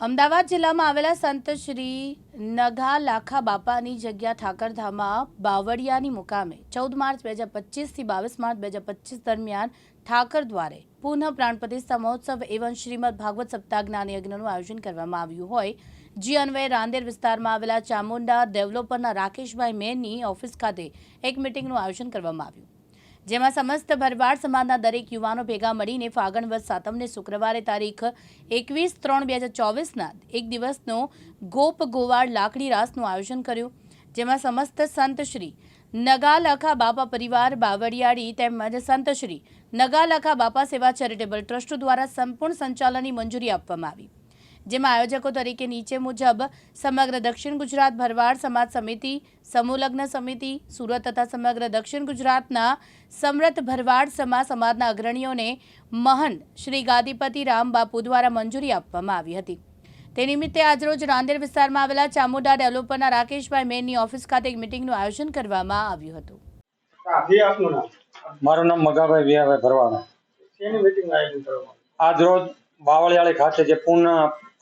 અમદાવાદ જિલ્લામાં આવેલા સંત શ્રી નગા લાખા બાપાની જગ્યા ઠાકરધામમાં બાવળિયાની મુકામે ચૌદ માર્ચ બે હજાર પચીસથી બાવીસ માર્ચ બે હજાર પચીસ દરમિયાન ઠાકર દ્વારે પુનઃ પ્રાણ પ્રતિષ્ઠા મહોત્સવ એવં શ્રીમદ ભાગવત સપ્તાહ જ્ઞાન યજ્ઞનું આયોજન કરવામાં આવ્યું હોય. જે અન્વયે રાંદેર વિસ્તારમાં આવેલા ચામુંડા ડેવલપરના રાકેશભાઈ મેનની ઓફિસ ખાતે એક મિટિંગનું આયોજન કરવામાં આવ્યું. જેમાં સમસ્ત ભરવાડ સમાજના દરેક યુવાનો ભેગા મળીને ફાગણ વદ સાતમને શુક્રવારે તારીખ એકવીસ ત્રણ બે હજાર ચોવીસના એક દિવસનો ગોપ ગોવાળ લાકડી રાસનું આયોજન કર્યું, જેમાં સમસ્ત સંતશ્રી નગાલખા બાપા પરિવાર બાવળિયાળી તેમજ સંતશ્રી નગાલખા બાપા સેવા ચેરિટેબલ ટ્રસ્ટ દ્વારા સંપૂર્ણ સંચાલનની મંજૂરી આપવામાં આવી. જેમાં આયોજકો તરીકે નીચે મુજબ સમગ્ર દક્ષિણ ગુજરાત ભરવાડ સમાજ સમિતિ સમૂહલગ્ન સમિતિ સુરત તથા સમગ્ર દક્ષિણ ગુજરાતના સમરથ ભરવાડ સમા સમાજના અગ્રણીઓને મહન શ્રી ગાદીપતિ રામ બાપુ દ્વારા મંજૂરી આપવામાં આવી હતી. તે નિમિત્તે આજરોજ રાંદેર વિસ્તારમાં આવેલા ચામુંડા ડેવલપરના રાકેશભાઈ મેનની ઓફિસ ખાતે એક મિટિંગનું આયોજન કરવામાં આવ્યું હતું. મારું નામ મગાભાઈ વિયાભાઈ ભરવાડ. આજ રોજ બાવળિયાળી ખાતે જે પૂર્ણ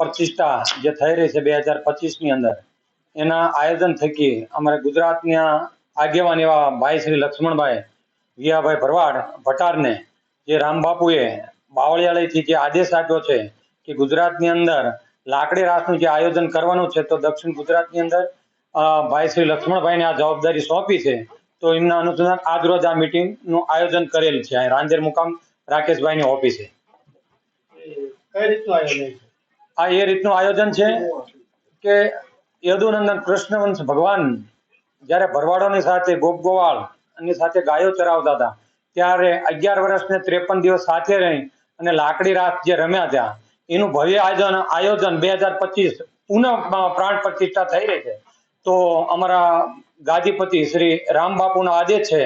પ્રતિષ્ઠા જે થઈ રહી છે બે હજાર પચીસની અંદર, એના આયોજન થકી અમારે ગુજરાતના આગેવાન એવા ભાઈ શ્રી લક્ષ્મણભાઈ વિયાભાઈ ભરવાડ ભટારને, જે રામબાપુએ બાવળિયાળીથી જે આદેશ આપ્યો છે કે ગુજરાતની અંદર લાકડી રાસનું જે આયોજન કરવાનું છે, તો દક્ષિણ ગુજરાતની અંદર ભાઈ શ્રી લક્ષ્મણભાઈને આ જવાબદારી સોંપી છે, તો એમના અનુસંધાન આજ રોજ આ મિટિંગનું આયોજન કરેલ છે. રાંદેર મુકામ રાકેશભાઈની ઓફિસે. કઈ રીતનું આયોજન આ એ રીતનું આયોજન છે કે યદુનંદન કૃષ્ણવંશ ભગવાન જ્યારે ભરવાડોની સાથે ગોપ ગોવાળ અને સાથે ગાયો ચરાવતા હતા, ત્યારે અગિયાર વર્ષ ને ત્રેપન દિવસ સાથે રહી અને લાકડી રાત જે રમ્યા ત્યાં, એનું ભવ્ય આયોજન આયોજન બે હજાર પચીસ પુનઃ પ્રાણ પ્રતિષ્ઠા થઈ રહી છે. તો અમારા ગાદીપતિ શ્રી રામ બાપુનો આદેશ છે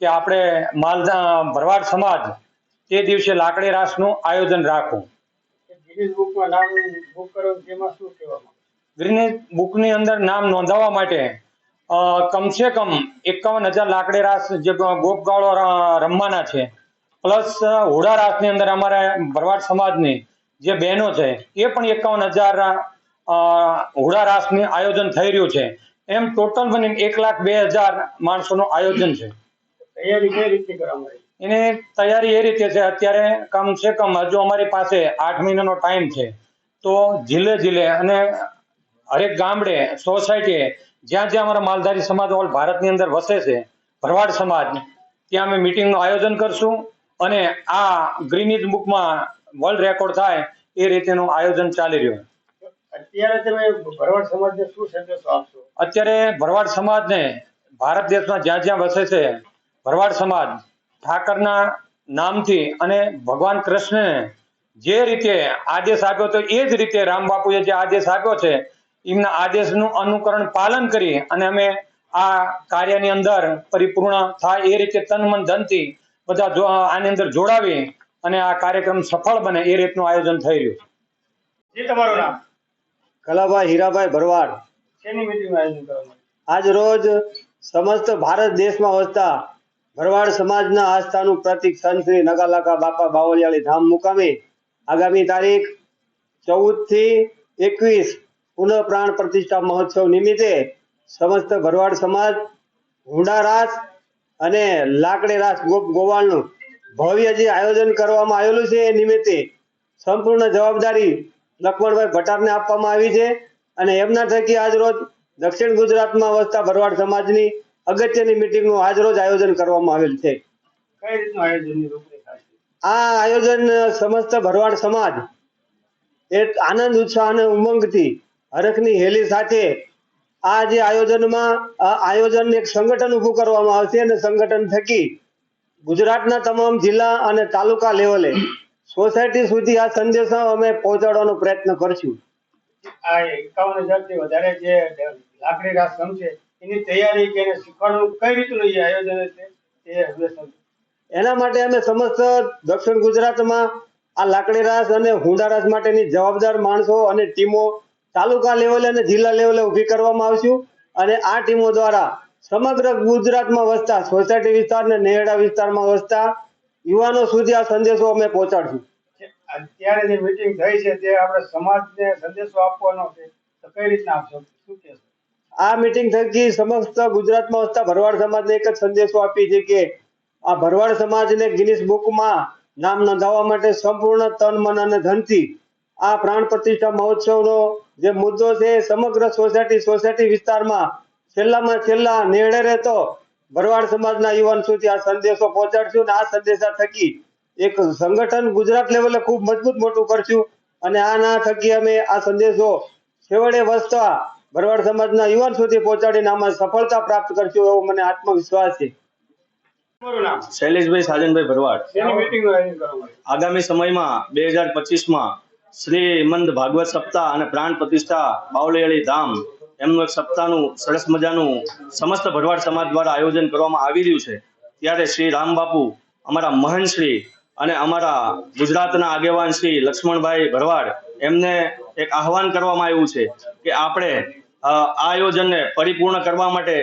કે આપણે માલદા ભરવાડ સમાજ તે દિવસે લાકડી રાસનું આયોજન રાખવું. બુકમાં નામ બુક કરો તેમાં શું કહેવામાં ગ્રીનેજ બુકની અંદર નામ નોંધાવવા માટે કમસે કમ એકાવન હજાર લાકડી રાસ જે ગોપગાળો રમવાના છે. પ્લસ હોડા રાસની અંદર અમારા ભરવાડ સમાજની જે બહેનો છે એ પણ એકાવન હજાર હોડા રાસનું આયોજન થઈ રહ્યું છે. એમ ટોટલ બની એક લાખ બે હજાર માણસોનું આયોજન છે. તૈયારી કઈ રીતે કરવામાં એની તૈયારી એ રીતે છે અત્યારે કમસે કમ હજુ અમારી પાસે આઠ મહિનાનો ટાઈમ છે. તો જિલ્લે જિલ્લે અને હરેક ગામડે સોસાયટીએ જ્યાં જ્યાં અમારા માલધારી સમાજ ઓલ ભારતની અંદર વસે છે ભરવાડ સમાજ ત્યાં અમે મિટિંગનું આયોજન કરશું અને આ ગ્રીનિજ બુકમાં વર્લ્ડ રેકોર્ડ થાય એ રીતેનું આયોજન ચાલી રહ્યું અત્યારે તમે ભરવાડ સમાજને શું સંદેશો આપશો? અત્યારે ભરવાડ સમાજને ભારત દેશમાં જ્યાં જ્યાં વસે છે ભરવાડ સમાજ ઠાકરના નામથી અને ભગવાન કૃષ્ણને જે રીતે આદેશ આપ્યો હતો એ જ રીતે રામ બાપુએ જે આદેશ આપ્યો છે એમના આદેશનું અનુકરણ પાલન કરી અને અમે આ કાર્યની અંદર પરિપૂર્ણ થાય એ રીતે તન મન ધનથી બધા આની અંદર જોડાવી અને આ કાર્યક્રમ સફળ બને એ રીતનું આયોજન થઈ રહ્યું છે. તમારું નામ? કલાભાઈ હીરાભાઈ ભરવાડ. આજ રોજ સમસ્ત ભારત દેશમાં વસતા ભરવાડ સમાજના આસ્થાનું પ્રતિક સંત શ્રી નગાલાકા બાપા બાવળિયાળી ધામ મુકામે આગામી તારીખ ચૌદથી એકવીસ પુનઃ પ્રાણ પ્રતિષ્ઠા મહોત્સવ નિમિત્તે સમસ્ત ભરવાડ સમાજ, હુંડા રાસ અને લાકડી રાસ ગોપ ગોવાળનું ભવ્ય જે આયોજન કરવામાં આવેલું છે એ નિમિત્તે સંપૂર્ણ જવાબદારી લક્ષ્મણભાઈ ભટારને આપવામાં આવી છે અને એમના થકી આજ રોજ દક્ષિણ ગુજરાતમાં વસતા ભરવાડ સમાજની અગત્યની મિટિંગનું આજ રોજ આયોજન કરવામાં આવેલ છે. કઈ રીતનું આયોજનની રૂપરેખા છે? આ આયોજન સમસ્ત ભરવાડ સમાજ એક આનંદ ઉત્સાહ અને ઉમંગથી હરખની હેલી સાથે આ જે આયોજનમાં આયોજન એક સંગઠન ઊભું કરવામાં આવશે અને સંગઠન થકી ગુજરાતના તમામ જિલ્લા અને તાલુકા લેવલે સોસાયટી સુધી આ સંદેશો અમે પહોંચાડવાનો પ્રયત્ન કરશું. આ એકાવન હજારથી વધારે જે લાકડી રાસ રમશે એની તૈયારી કે એને કઈ રીતનું એ આયોજન છે એ હવે એના માટે અમે સમસ્ત દક્ષિણ ગુજરાતમાં આ લાકડી રાસ અને હુંડા રાસ માટેની જવાબદાર માણસો અને ટીમો તાલુકા લેવલે અને જિલ્લા લેવલે ઊભી કરવામાં આવશું. અને આ ટીમો દ્વારા સમગ્ર ગુજરાતમાં વસતા સોસાયટી વિસ્તાર અને નેહડા વિસ્તારમાં વસતા યુવાનો સુધી આ સંદેશો અમે પહોંચાડશું. અત્યારે જે મીટિંગ થઈ છે તે આપણે સમાજને સંદેશો આપવાનો છે તો કઈ રીતના આપશો? શું કહેશો? આ મિટિંગ થકી સમસ્ત ગુજરાતમાં વસતા ભરવાડ સમાજને એક જ સંદેશો આપી છે કે આ ભરવાડ સમાજને ગિનિસ બુકમાં નામ નોંધાવવા માટે સંપૂર્ણ તન, મન અને ધનથી આ પ્રાણ પ્રતિષ્ઠા મહોત્સવનો જે મુદ્દો છે સમગ્ર સોસાયટી સોસાયટી વિસ્તારમાં છેલ્લામાં છેલ્લા નેડે રહેતો ભરવાડ સમાજના યુવાન સુધી આ સંદેશો પહોંચાડશું અને આ સંદેશા થકી એક સંગઠન ગુજરાત લેવલે ખૂબ મજબૂત મોટું કરશું. અને આના થકી અમે આ સંદેશો છેવડે વસતા ભરવાડ સમાજના યુવાન સુધી પહોંચાડીને આમાં સફળતા પ્રાપ્ત કરશું એવો મને આત્મવિશ્વાસ છે. શૈલેષભાઈ સાજનભાઈ ભરવાડ. આયોજન કરવામાં આગામી સમયમાં બે હજાર પચીસમાં શ્રીમંદ ભાગવત સપ્તાહ અને પ્રાણ પ્રતિષ્ઠા બાવળિયાળી ધામ એમનું એક સપ્તાહનું સરસ મજાનું સમસ્ત ભરવાડ સમાજ દ્વારા આયોજન કરવામાં આવી રહ્યું છે. ત્યારે શ્રી રામ બાપુ અમારા મહંત શ્રી અને અમારા ગુજરાતના આગેવાન શ્રી લક્ષ્મણભાઈ ભરવાડ એમને એક આહવાન કરવામાં આવ્યું છે કે આપણે આયોજનને પરિપૂર્ણ કરવા માટે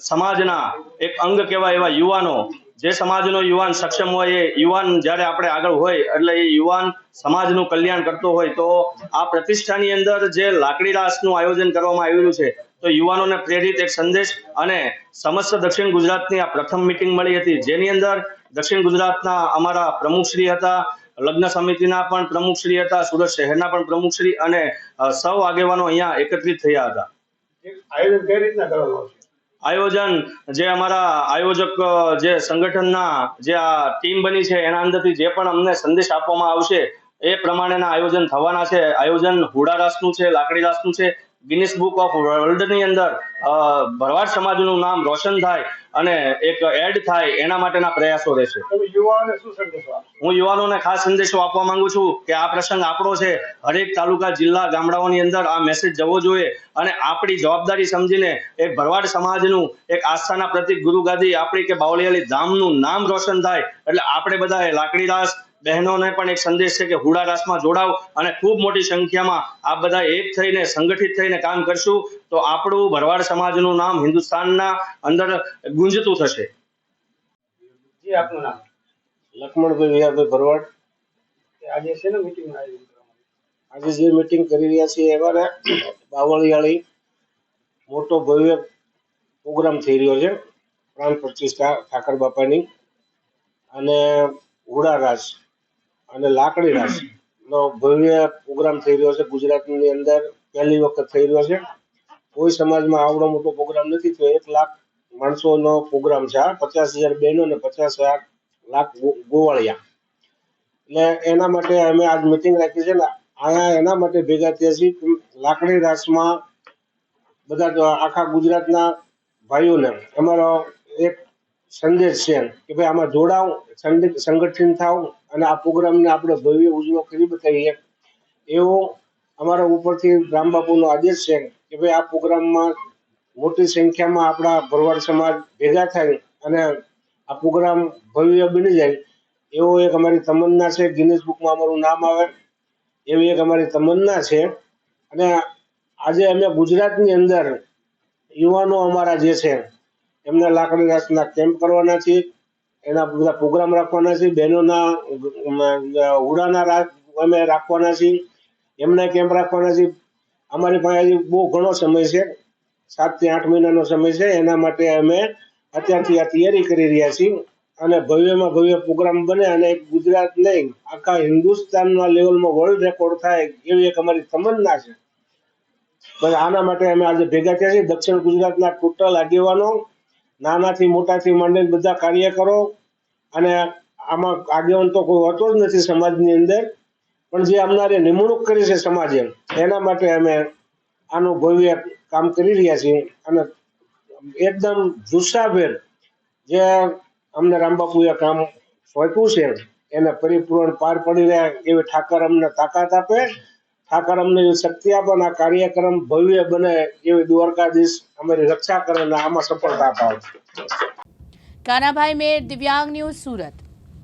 સમાજના એક અંગ કહેવાય એવા યુવાનો. જે સમાજનો યુવાન સક્ષમ હોય એ યુવાન જ્યારે આપણે આગળ હોય, એટલે એ યુવાન સમાજનું કલ્યાણ કરતો હોય, તો આ પ્રતિષ્ઠાની અંદર જે લાકડી રાસનું આયોજન કરવામાં આવેલું છે, તો યુવાનોને પ્રેરિત એક સંદેશ અને સમસ્ત દક્ષિણ ગુજરાતની આ પ્રથમ મિટિંગ મળી હતી. જેની અંદર દક્ષિણ ગુજરાતના અમારા પ્રમુખશ્રી હતા લગ્ન સમિતિના પણ પ્રમુખશ્રી હતા સુરત શહેરના પણ પ્રમુખશ્રી અને સૌ આગેવાનો અહીંયા એકત્રિત થયા હતા. આયોજન કઈ રીતના કરવામાં આવશે? આયોજન જે અમારા આયોજક જે સંગઠનના જે આ ટીમ બની છે એના અંદરથી જે પણ અમને સંદેશ આપવામાં આવશે એ પ્રમાણેના આયોજન થવાના છે. આયોજન હુડા રાસનું છે લાકડી રાસનું છે ગિનિસ બુક ઓફ વર્લ્ડની અંદર ભરવાડ સમાજનું નામ રોશન થાય અને એક એડ થાય એના માટેના પ્રયાસો રહેશે. હું યુવાનોને ખાસ સંદેશો આપવા માંગુ છું કે આ પ્રસંગ આપણો છે. હરેક તાલુકા જિલ્લા ગામડાઓની અંદર આ મેસેજ જવો જોઈએ અને આપણી જવાબદારી સમજીને એક ભરવાડ સમાજનું એક આસ્થાના પ્રતિક ગુરુ ગાદી આપણી કે બાવળિયાલી ધામનું નામ રોશન થાય. એટલે આપણે બધાએ લાકડી રાસ બહેનોને પણ એક સંદેશ છે કે હુડા રાસમાં જોડાવ અને ખૂબ મોટી સંખ્યામાં આ બધા એક થઈને સંગઠિત થઈને કામ કરશું તો આપણું ભરવાડ સમાજનું નામ હિન્દુસ્તાનના અંદર ગુંજતું થશે. જી આપનું નામ? લક્ષ્મણભાઈ વિહારભાઈ ભરવાડ. આજે છે ને મિટિંગ આજે જે મિટિંગ કરી રહ્યા છીએ એમાં બાવળિયાળી મોટો ભવ્ય પ્રોગ્રામ થઈ રહ્યો છે. પ્રાણ પ્રતિષ્ઠા ઠાકર બાપાની અને હુડા રાસ. અને લાકડી રાસ. નો ભવ્ય પ્રોગ્રામ થઈ રહ્યો છે. ગુજરાતની અંદર પહેલી વખત થઈ રહ્યો છે. કોઈ સમાજમાં આવડો મોટો પ્રોગ્રામ નથી થયો. એક લાખ માણસોનો પ્રોગ્રામ છે. આ પચાસ હજાર બહેનો અને પચાસ લાખ ગો- ગોવાળિયા. એટલે એના માટે અમે આજ મિટિંગ રાખી છે ને અહીંયા એના માટે ભેગા થયા છીએ લાકડી રાસમાં બધા આખા ગુજરાતના ભાઈઓને અમારો એક સંદેશ છે કે ભાઈ આમાં જોડાવ સંગ- સંગઠિત થાવ અને આ પ્રોગ્રામને આપણે ભવ્ય ઉજવો કરી બતાવીએ. એવો અમારા ઉપરથી રામબાપુનો આદેશ છે કે ભાઈ આ પ્રોગ્રામમાં મોટી સંખ્યામાં આપણા ભરવાડ સમાજ ભેગા થાય અને આ પ્રોગ્રામ ભવ્ય બની જાય. એવો એક અમારી તમન્ના છે. ગિનિસ બુકમાં અમારું નામ આવે. એવી એક અમારી તમન્ના છે. અને આજે અમે ગુજરાતની અંદર યુવાનો અમારા જે છે એમને લાકડી રાસના કેમ્પ કરવાના છે એના બધા પ્રોગ્રામ રાખવાના છે, બહેનોના હુડાના અમે રાખવાના છીએ, એમના કેમ્પ રાખવાના છે અમારી પાસે બહુ ઘણો સમય છે, સાતથી આઠ મહિનાનો સમય છે, એના માટે અમે અત્યારથી આ તૈયારી કરી રહ્યા છીએ. અને ભવ્યમાં ભવ્ય પ્રોગ્રામ બને અને ગુજરાત નહીં આખા હિન્દુસ્તાનના લેવલમાં વર્લ્ડ રેકોર્ડ થાય એવી એક અમારી તમન્ના છે. બસ આના માટે અમે આજે ભેગા થયા છીએ. દક્ષિણ ગુજરાતના ટોટલ આગેવાનો નાનાથી મોટાથી માંડીને બધા કાર્યકરો અને આમાં આગેવાન તો કોઈ હોતો જ નથી સમાજની અંદર, પણ જે અમારે નિમણૂક કરી છે સમાજે, એના માટે અમે આનું ભવ્ય કામ કરી રહ્યા છીએ અને એકદમ જુસ્સાભેર જે અમને રામબાપુએ કામ સોંપ્યું છે, એને પરિપૂર્ણ પાર પડી રહ્યા એવી ઠાકર અમને તાકાત આપે ઠાકર અમને શક્તિ આપે અને આ કાર્યક્રમ ભવ્ય બને એવી દ્વારકાધીશ અમારી રક્ષા કરે અને આમાં સફળતા અપાવે. કાનાભાઈ મેર, દિવ્યાંગ ન્યૂઝ સુરત.